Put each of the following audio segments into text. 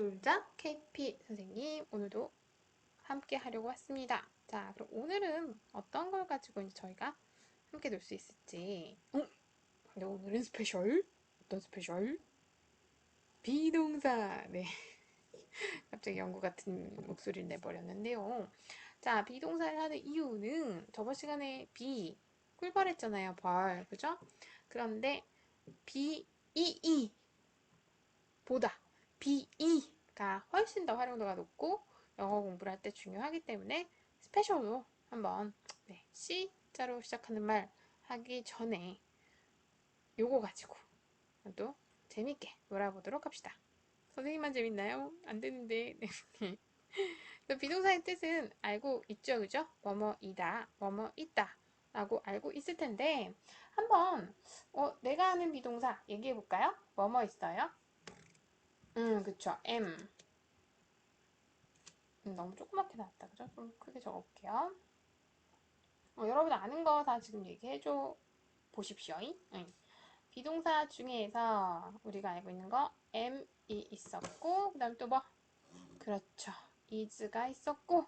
놀자 KP 선생님 오늘도 함께 하려고 왔습니다. 자, 그럼 오늘은 어떤 걸 가지고 이제 저희가 함께 놀 수 있을지. 어? 근데 오늘은 스페셜? 어떤 스페셜? 비동사. 네. 갑자기 연구 같은 목소리를 내버렸는데요. 자, 비동사를 하는 이유는 저번 시간에 비 꿀벌 했잖아요. 벌. 그죠? 그런데 비, 이, 이 보다 BE가 훨씬 더 활용도가 높고 영어 공부를 할 때 중요하기 때문에 스페셜로 한번 네, C자로 시작하는 말 하기 전에 요거 가지고 또 재밌게 놀아보도록 합시다. 선생님만 재밌나요? 안 되는데. 네. 비동사의 뜻은 알고 있죠, 그죠? 뭐뭐이다, 뭐뭐 있다 라고 알고 있을 텐데 한번 어, 내가 아는 비동사 얘기해 볼까요? 뭐뭐 있어요? 음, 그쵸. M. 음, 너무 조그맣게 나왔다. 그죠? 좀 크게 적어볼게요. 어, 여러분 아는 거 다 지금 얘기해줘 보십시오. 응. 비동사 중에서 우리가 알고 있는 거 M이 있었고, 그 다음 또 뭐? 그렇죠. is가 있었고,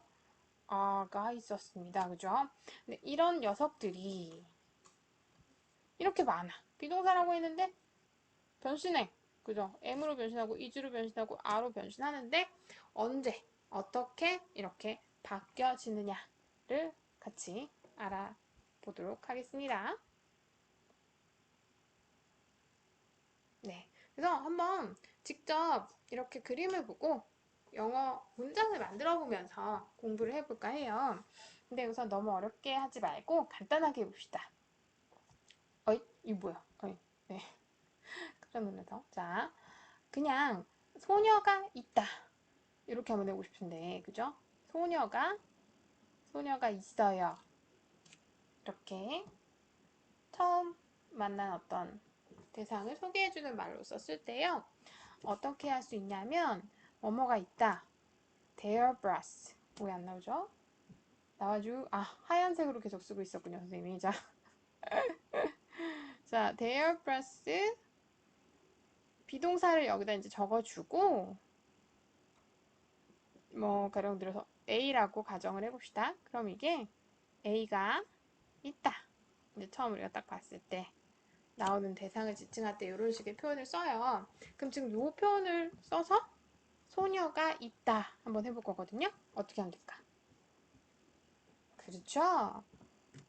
are가 있었습니다. 그죠? 근데 이런 녀석들이 이렇게 많아. 비동사라고 했는데 변신해. 그죠? M으로 변신하고 is로 변신하고 R로 변신하는데 언제 어떻게 이렇게 바뀌어지느냐를 같이 알아보도록 하겠습니다. 네. 그래서 한번 직접 이렇게 그림을 보고 영어 문장을 만들어 보면서 공부를 해볼까 해요. 근데 우선 너무 어렵게 하지 말고 간단하게 해봅시다. 어이? 이 뭐야? 어이. 네. 놀라서. 자, 그냥 소녀가 있다. 이렇게 한번 해보고 싶은데, 그죠? 소녀가, 소녀가 있어요. 이렇게 처음 만난 어떤 대상을 소개해주는 말로 썼을 때요. 어떻게 할 수 있냐면, 뭐뭐가 있다. Their breasts. 왜 안 나오죠? 나와주, 아, 하얀색으로 계속 쓰고 있었군요, 선생님이. 자. 자, their breasts 비동사를 여기다 이제 적어주고 뭐 가령 들어서 A라고 가정을 해봅시다. 그럼 이게 A가 있다. 이제 처음 우리가 딱 봤을 때 나오는 대상을 지칭할 때 이런 식의 표현을 써요. 그럼 지금 이 표현을 써서 소녀가 있다 한번 해볼 거거든요. 어떻게 하면 될까? 그렇죠.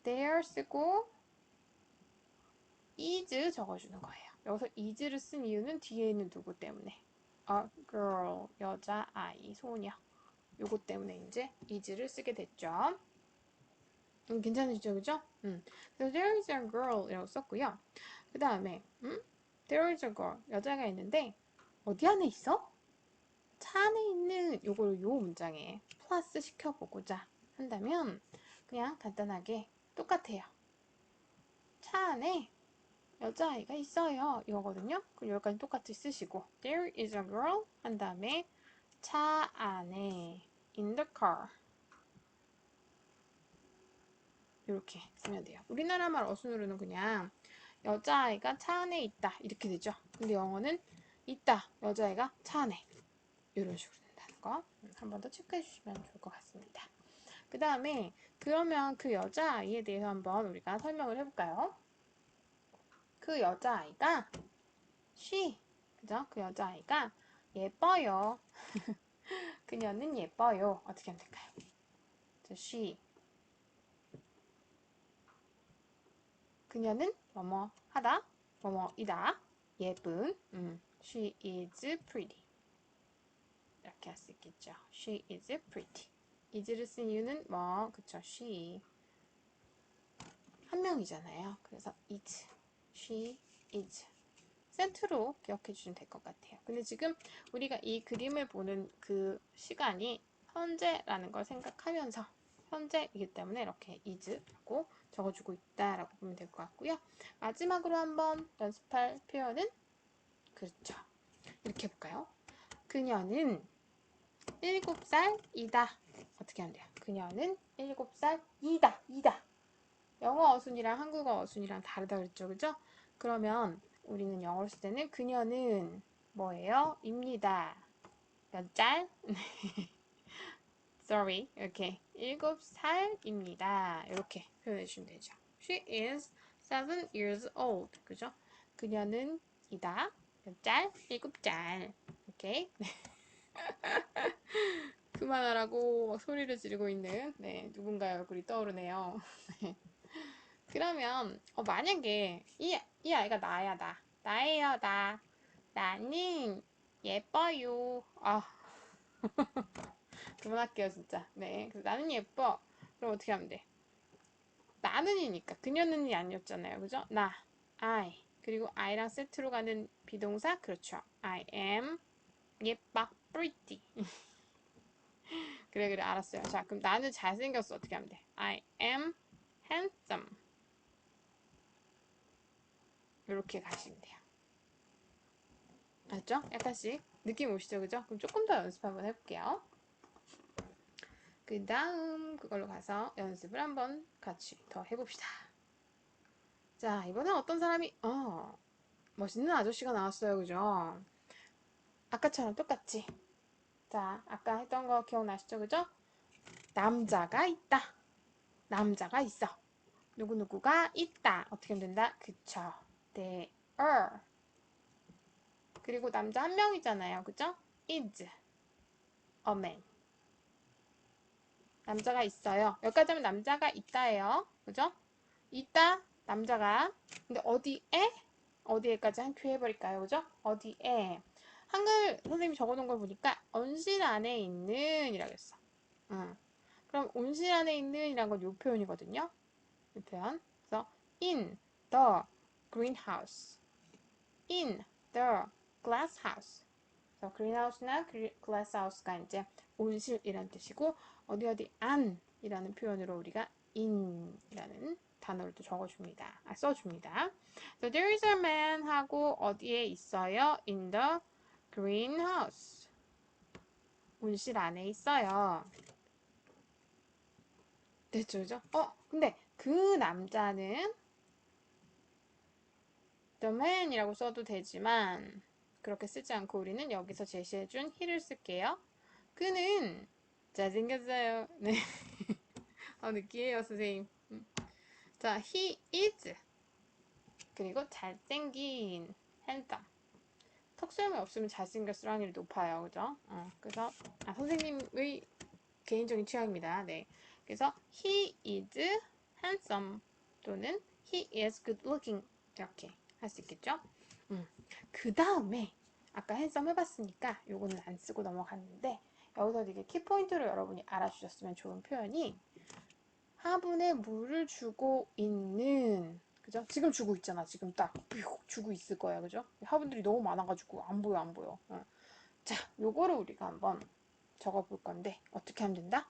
there 쓰고 is 적어주는 거예요. 여기서 is를 쓴 이유는 뒤에 있는 누구 때문에 a girl 여자 아이 소녀 요거 때문에 이제 is를 쓰게 됐죠. 음, 괜찮으시죠, 그죠? 음. 그래서 there is a girl 이라고 썼고요. 그 다음에 음? there is a girl 여자가 있는데 어디 안에 있어? 차 안에 있는 요걸 요 문장에 플러스 시켜보고자 한다면 그냥 간단하게 똑같아요. 차 안에 여자아이가 있어요. 이거거든요. 그럼 여기까지 똑같이 쓰시고 There is a girl 한 다음에 차 안에 in the car 이렇게 쓰면 돼요. 우리나라 말 어순으로는 그냥 여자아이가 차 안에 있다 이렇게 되죠. 근데 영어는 있다 여자아이가 차 안에 이런 식으로 된다는 거 한 번 더 체크해 주시면 좋을 것 같습니다. 그 다음에 그러면 그 여자아이에 대해서 한번 우리가 설명을 해볼까요? 그 여자아이가 she 그죠? 그 여자아이가 예뻐요. 그녀는 예뻐요. 어떻게 하면 될까요? she 그녀는 뭐뭐 하다 뭐뭐이다 예쁜 음, she is pretty 이렇게 할 수 있겠죠. she is pretty is를 쓴 이유는 뭐 그쵸 she 한 명이잖아요. 그래서 is she is. 센트로 기억해 주시면 될 것 같아요. 근데 지금 우리가 이 그림을 보는 그 시간이 현재라는 걸 생각하면서 현재이기 때문에 이렇게 is라고 적어주고 있다라고 보면 될 것 같고요. 마지막으로 한번 연습할 표현은 그렇죠. 이렇게 해볼까요? 그녀는 7살이다. 어떻게 하면 돼요? 그녀는 7살이다. 이다. 영어 어순이랑 한국어 어순이랑 다르다 그랬죠. 그죠? 그러면 우리는 영어를 쓸 때는 그녀는 뭐예요? 입니다. 몇 살? Sorry. 이렇게 일곱 살입니다. 이렇게 표현해 주시면 되죠. She is seven years old. 그죠? 그녀는 이다. 몇 살? 일곱 살. 오케이. 그만하라고 막 소리를 지르고 있는 네, 누군가의 얼굴이 떠오르네요. 그러면 어, 만약에 이, 이 아이가 나야 나. 나예요 나. 나는 예뻐요. 아. 그만할게요 진짜. 네. 그래서 나는 예뻐. 그럼 어떻게 하면 돼? 나는이니까. 그녀는이 아니었잖아요. 그죠? 나. I. 그리고 I랑 세트로 가는 비동사? 그렇죠. I am 예뻐. pretty. 그래 그래. 알았어요. 자 그럼 나는 잘생겼어. 어떻게 하면 돼? I am handsome 이렇게 가시면 돼요. 알죠? 약간씩 느낌 오시죠? 그죠? 그럼 조금 더 연습 한번 해볼게요. 그 다음 그걸로 가서 연습을 한번 같이 더 해봅시다. 자, 이번엔 어떤 사람이, 어, 멋있는 아저씨가 나왔어요. 그죠? 아까처럼 똑같이. 자, 아까 했던 거 기억나시죠? 그죠? 남자가 있다. 남자가 있어. 누구누구가 있다. 어떻게 하면 된다? 그쵸. They are. 그리고 남자 한 명이잖아요. 그죠? is a man. 남자가 있어요. 여기까지 하면 남자가 있다예요. 그죠? 있다, 남자가. 근데 어디에? 어디에까지 한 큐 해버릴까요? 그죠? 어디에? 한글 선생님이 적어놓은 걸 보니까 온실 안에 있는 이라고 했어. 응. 그럼 온실 안에 있는 이란 건이 표현이거든요. 이 표현. 그래서 in the greenhouse. in the glass house. 그래서 greenhouse나 glass house가 이제 온실이라는 뜻이고 어디 어디 안이라는 표현으로 우리가 in이라는 단어를 또 적어줍니다. 아, 써줍니다. So there is a man 하고 어디에 있어요? In the greenhouse. 온실 안에 있어요. 됐죠, 그죠? 어, 근데 그 남자는 the man이라고 써도 되지만 그렇게 쓰지 않고 우리는 여기서 제시해준 he를 쓸게요. 그는 잘생겼어요. 네. 아, 느끼해요, 선생님. 자, he is. 그리고 잘생긴, handsome. 턱수염이 없으면 잘생겼을 확률이 높아요. 그죠? 어, 그래서, 아, 선생님의 개인적인 취향입니다. 네. 그래서, he is handsome 또는 he is good looking. 이렇게 할 수 있겠죠? 음. 그 다음에, 아까 handsome 해봤으니까 요거는 안 쓰고 넘어갔는데, 여기서 되게 키포인트로 여러분이 알아주셨으면 좋은 표현이 화분에 물을 주고 있는 그죠? 지금 주고 있잖아. 지금 딱 주고 있을 거야. 그죠? 화분들이 너무 많아가지고 안 보여 안 보여. 어. 자, 요거를 우리가 한번 적어볼 건데 어떻게 하면 된다?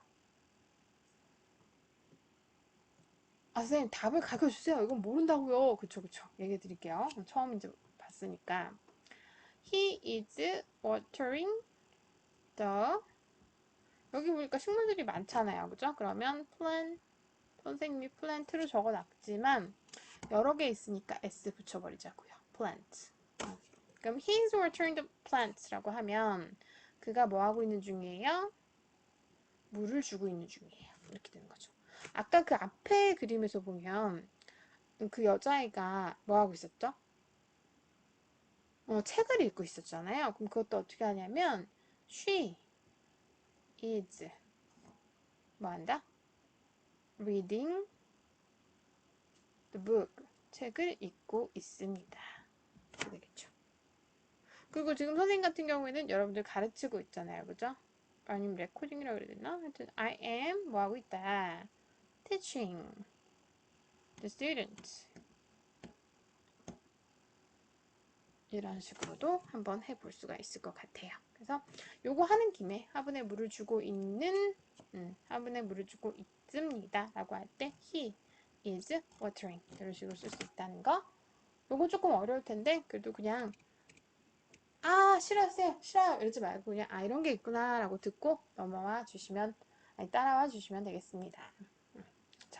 아 선생님 답을 가르쳐 주세요. 이건 모른다고요. 그쵸 그쵸. 얘기해 드릴게요. 처음 이제 봤으니까 He is watering the 여기 보니까 식물들이 많잖아요. 그죠? 그러면 plant, 선생님이 plant를 적어 놨지만 여러 개 있으니까 s 붙여 버리자고요. plant. 그럼 he's watering the plants라고 하면 그가 뭐 하고 있는 중이에요? 물을 주고 있는 중이에요. 이렇게 되는 거죠. 아까 그 앞에 그림에서 보면 그 여자애가 뭐 하고 있었죠? 어, 책을 읽고 있었잖아요. 그럼 그것도 어떻게 하냐면 she is 뭐 한다? reading the book 책을 읽고 있습니다. 되겠죠. 그리고 지금 선생님 같은 경우에는 여러분들 가르치고 있잖아요. 그죠? 아니면 레코딩이라고 그래야 되나? 하여튼 I am 뭐 하고 있다. Teaching the students. 이런 식으로도 한번 해볼 수가 있을 것 같아요. 그래서 요거 하는 김에 화분에 물을 주고 있는 음, 화분에 물을 주고 있습니다. 라고 할 때 he is watering. 이런 식으로 쓸 수 있다는 거. 요거 조금 어려울 텐데 그래도 그냥 아 싫어하세요 싫어요 이러지 말고 그냥 아 이런 게 있구나 라고 듣고 넘어와 주시면 아니 따라와 주시면 되겠습니다. 음,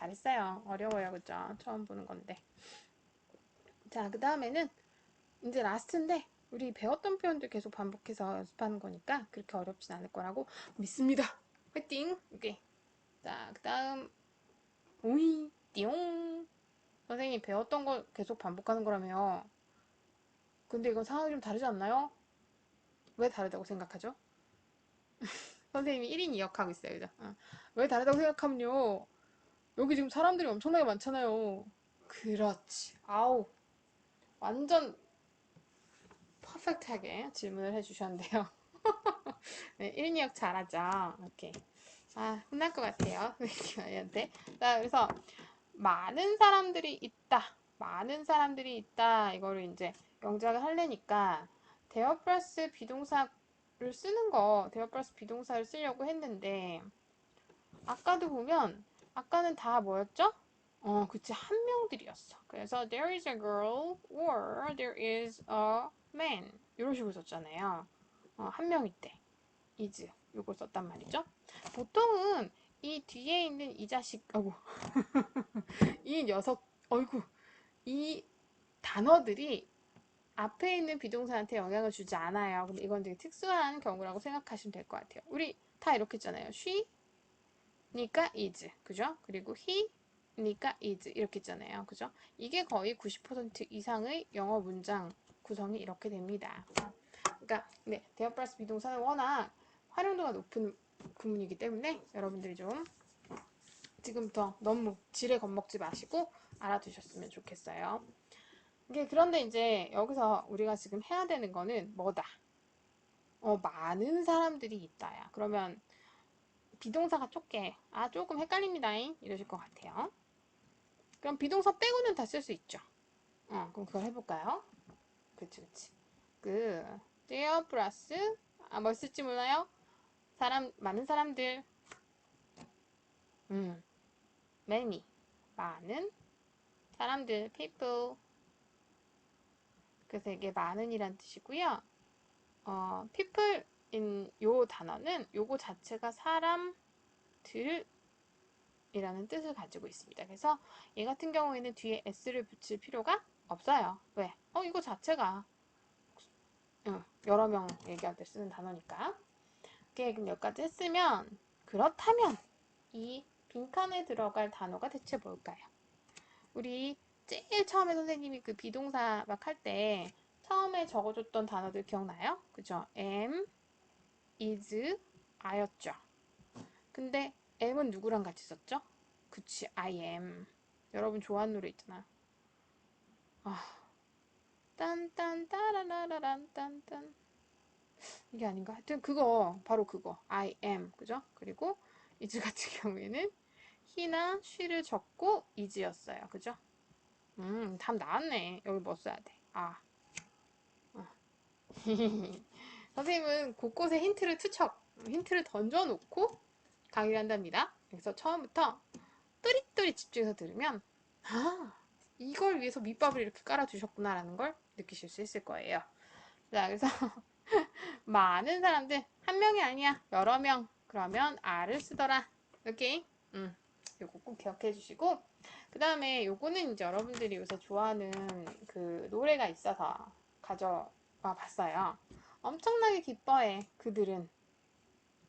잘했어요 어려워요 그죠 처음 보는 건데 자 그 다음에는 이제 라스트인데 우리 배웠던 표현들 계속 반복해서 연습하는 거니까 그렇게 어렵진 않을 거라고 믿습니다. 화이팅! 오케이. 자, 그 다음, 오이, 띠용. 선생님이 배웠던 걸 계속 반복하는 거라며. 근데 이건 상황이 좀 다르지 않나요? 왜 다르다고 생각하죠? 선생님이 1인 2역 하고 있어요. 그죠? 어. 왜 다르다고 생각하면요. 여기 지금 사람들이 엄청나게 많잖아요. 그렇지. 아우. 완전 퍼펙트하게 질문을 해주셨는데요. 네, 1인 2역 잘하죠. 오케이. 아, 혼날 것 같아요. 선생님한테. 자, 그래서 많은 사람들이 있다. 많은 사람들이 있다. 이거를 이제 영작을 하려니까 대어 플러스 비동사를 쓰는 거, 대어 플러스 비동사를 쓰려고 했는데 아까도 보면 아까는 다 뭐였죠? 어, 그치 한 명들이었어. 그래서 there is a girl or there is a man 이런 식으로 썼잖아요. 어, 한 명일 때 is 요걸 썼단 말이죠. 보통은 이 뒤에 있는 이 자식, 아고 이 녀석, 어이구, 이 단어들이 앞에 있는 비동사한테 영향을 주지 않아요. 근데 이건 되게 특수한 경우라고 생각하시면 될 것 같아요. 우리 다 이렇게 했잖아요. she 니까 is, 그죠? 그리고 he니까 is 이렇게 했잖아요. 그죠? 이게 거의 90% 이상의 영어 문장 구성이 이렇게 됩니다. 그러니까 네, 대어 플러스 비동사는 워낙 활용도가 높은 구문이기 때문에 여러분들이 좀 지금부터 너무 지레 겁먹지 마시고 알아두셨으면 좋겠어요. 이게 그런데 이제 여기서 우리가 지금 해야 되는 거는 뭐다? 어, 많은 사람들이 있다야. 그러면 비동사가 좁게 아 조금 헷갈립니다 이러실 것 같아요. 그럼 비동사 빼고는 다 쓸 수 있죠. 어, 그럼 그걸 해볼까요? 그치 그치. 그 there 플러스 아뭐 쓸지 몰라요? 사람 많은 사람들 음 many 많은 사람들 people 그래서 이게 많은이란 뜻이고요. 어, people 인 요 단어는 요거 자체가 사람들 이라는 뜻을 가지고 있습니다. 그래서 얘 같은 경우에는 뒤에 s를 붙일 필요가 없어요. 왜? 어, 이거 자체가 응, 여러 명 얘기할 때 쓰는 단어니까. 오케이, 그럼 여기까지 했으면 그렇다면 이 빈칸에 들어갈 단어가 대체 뭘까요? 우리 제일 처음에 선생님이 그 비동사 막 할 때 처음에 적어줬던 단어들 기억나요? 그죠? am, is, I였죠. 근데 am은 누구랑 같이 썼죠? 그치, I am. 여러분 좋아하는 노래 있잖아. 아, 딴딴 따라라라란 딴딴 이게 아닌가? 하여튼 그거 바로 그거 I am 그죠? 그리고 is 같은 경우에는 he나 she를 적고 is였어요. 그죠? 음, 답 나왔네. 여기 뭐 써야 돼? 아. 어. 선생님은 곳곳에 힌트를 투척, 힌트를 던져놓고 강의를 한답니다. 그래서 처음부터 뚜릿뚜릿 집중해서 들으면, 아, 이걸 위해서 밑밥을 이렇게 깔아주셨구나라는 걸 느끼실 수 있을 거예요. 자, 그래서 많은 사람들, 한 명이 아니야, 여러 명. 그러면 R을 쓰더라. 오케이? 음, 요거 꼭 기억해 주시고, 그 다음에 요거는 이제 여러분들이 요새 좋아하는 그 노래가 있어서 가져와 봤어요. 엄청나게 기뻐해. 그들은.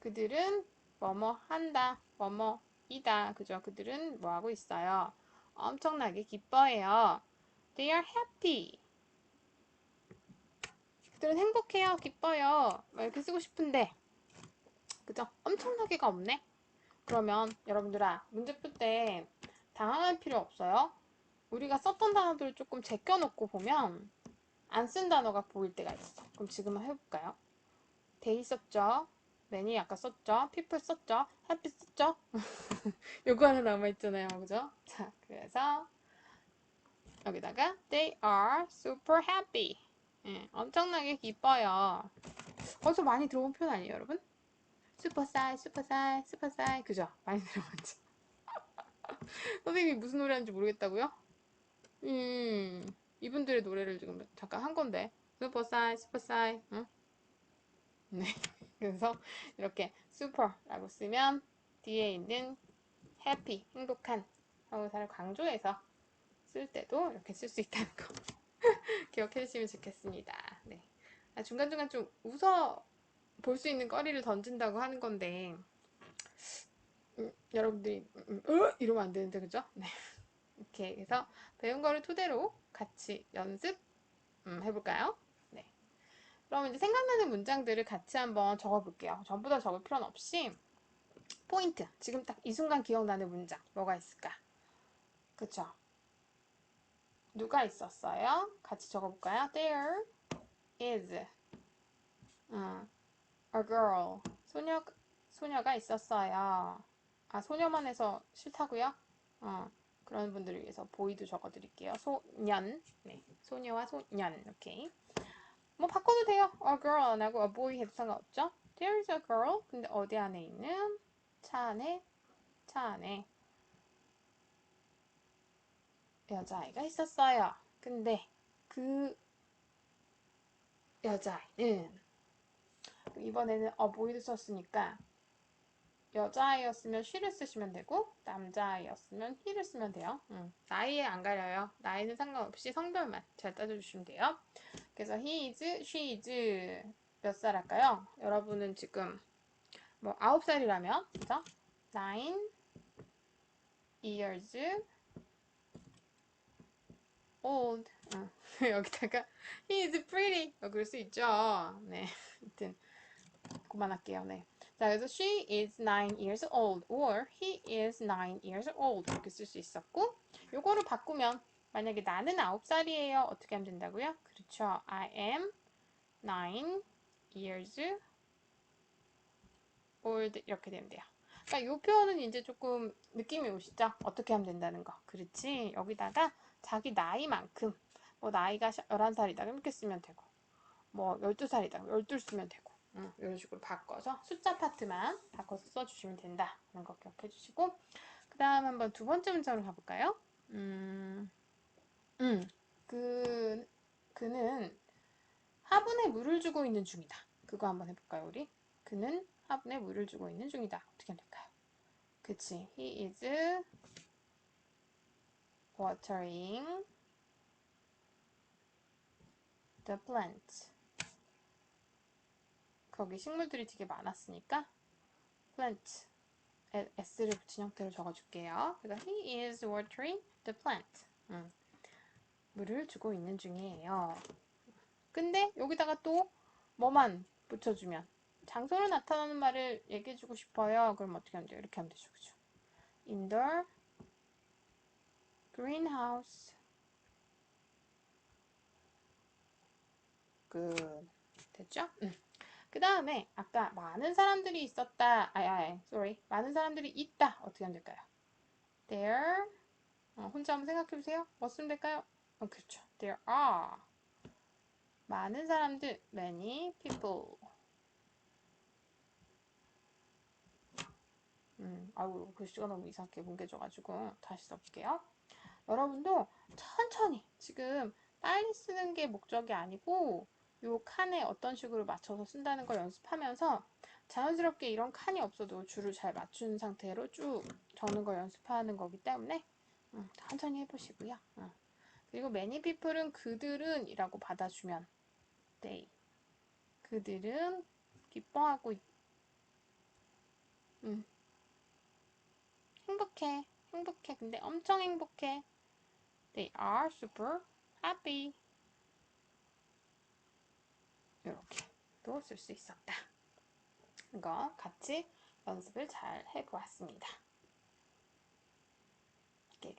그들은 뭐뭐 한다. 뭐뭐 이다. 그죠? 그들은 뭐 하고 있어요. 엄청나게 기뻐해요. They are happy. 그들은 행복해요. 기뻐요. 이렇게 쓰고 싶은데. 그죠? 엄청나게가 없네. 그러면 여러분들아 문제 풀 때 당황할 필요 없어요. 우리가 썼던 단어들을 조금 제껴놓고 보면 안 쓴 단어가 보일 때가 있어. 그럼 지금 해볼까요? 데이 썼죠? 매니 아까 썼죠? people 썼죠? happy 썼죠? 요거 하나 남아있잖아요. 그죠? 자, 그래서 여기다가 they are super happy. 예, 엄청나게 기뻐요. 어디서 많이 들어본 표현 아니에요, 여러분? 슈퍼사이, 슈퍼사이, 슈퍼사이. 그죠? 많이 들어봤죠? 선생님이 무슨 노래 하는지 모르겠다고요? 음, 이분들의 노래를 지금 잠깐 한 건데. 슈퍼사이, 슈퍼사이, 응? 네. 그래서 이렇게 슈퍼라고 쓰면 뒤에 있는 해피, 행복한 형용사를 강조해서 쓸 때도 이렇게 쓸 수 있다는 거 기억해 주시면 좋겠습니다. 네. 아, 중간중간 좀 웃어 볼 수 있는 거리를 던진다고 하는 건데 음, 여러분들이 음, 음, 어? 이러면 안 되는데 그죠? 네. 이렇게 해서 배운 거를 토대로 같이 연습 음, 해볼까요? 네. 그럼 이제 생각나는 문장들을 같이 한번 적어볼게요. 전부 다 적을 필요는 없이 포인트. 지금 딱 이 순간 기억나는 문장 뭐가 있을까? 그쵸? 누가 있었어요? 같이 적어볼까요? There is 어, a girl. 소녀 소녀가 있었어요. 아 소녀만 해서 싫다고요? 어, 그런 분들을 위해서 보이도 적어드릴게요. 소년. 네, 소녀와 소년. 오케이. 뭐 바꿔도 돼요. A girl 안 하고 a boy 해도 상관없죠. There is a girl. 근데 어디 안에 있는? 차 안에? 차 안에. 여자아이가 있었어요. 근데 그 여자아이는 이번에는 a boy를 썼으니까 여자아이였으면 she를 쓰시면 되고 남자아이였으면 he를 쓰면 돼요. 음, 나이에 안 가려요. 나이는 상관없이 성별만 잘 따져주시면 돼요. 그래서 he is, she is 몇 살 할까요? 여러분은 지금 뭐 9살이라면 그죠? 9 years old 어, 여기다가 he is pretty 어, 그럴 수 있죠. 네, 하여튼 그만할게요. 네. 자, 그래서 she is 9 years old or he is 9 years old 이렇게 쓸 수 있었고 요거를 바꾸면 만약에 나는 9살이에요. 어떻게 하면 된다고요? 그렇죠. I am 9 years old 이렇게 되면 돼요. 그러니까 이 표현은 이제 조금 느낌이 오시죠? 어떻게 하면 된다는 거. 그렇지. 여기다가 자기 나이만큼 뭐 나이가 11살이다 이렇게 쓰면 되고 뭐 12살이다 12 쓰면 되고 음, 이런 식으로 바꿔서 숫자 파트만 바꿔서 써주시면 된다는 거 기억해 주시고 그 다음 한번 두 번째 문장으로 가볼까요? 음, 음, 그, 그는 화분에 물을 주고 있는 중이다. 그거 한번 해볼까요, 우리? 그는 화분에 물을 주고 있는 중이다. 어떻게 하면 될까요? 그치. He is watering the plant. 거기 식물들이 되게 많았으니까 plant s를 붙인 형태로 적어줄게요. 그래서 he is watering the plant. 음, 물을 주고 있는 중이에요. 근데 여기다가 또 뭐만 붙여주면 장소를 나타나는 말을 얘기해주고 싶어요. 그럼 어떻게 하면 돼요? 이렇게 하면 되죠. 그죠? In the greenhouse. 그 됐죠? 응. 그 다음에 아까 많은 사람들이 있었다. 아이 아이 sorry. 많은 사람들이 있다. 어떻게 하면 될까요? There 어, 혼자 한번 생각해 보세요. 뭐 쓰면 될까요? 어, 그렇죠. There are 많은 사람들 many people 음, 아이고 글씨가 너무 이상하게 뭉개져가지고 다시 써볼게요. 여러분도 천천히 지금 빨리 쓰는 게 목적이 아니고 요 칸에 어떤 식으로 맞춰서 쓴다는 걸 연습하면서 자연스럽게 이런 칸이 없어도 줄을 잘 맞춘 상태로 쭉 적는 걸 연습하는 거기 때문에 음, 천천히 해보시고요. 음. 그리고 many people은 그들은 이라고 받아주면 they 그들은 기뻐하고 있... 음. 행복해 행복해 근데 엄청 행복해 they are super happy 이렇게 또 쓸 수 있었다. 이거 같이 연습을 잘 해보았습니다.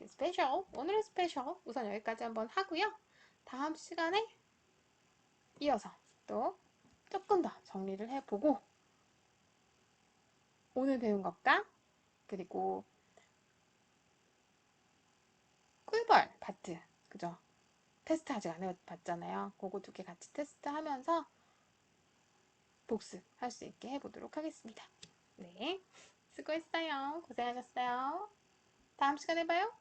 스페셜 오늘의 스페셜 우선 여기까지 한번 하고요. 다음 시간에 이어서 또 조금 더 정리를 해보고 오늘 배운 것과 그리고 꿀벌 파트 그죠? 테스트 아직 안 해봤잖아요. 그거 두 개 같이 테스트 하면서 복습할 수 있게 해보도록 하겠습니다. 네. 수고했어요. 고생하셨어요. 다음 시간에 봐요.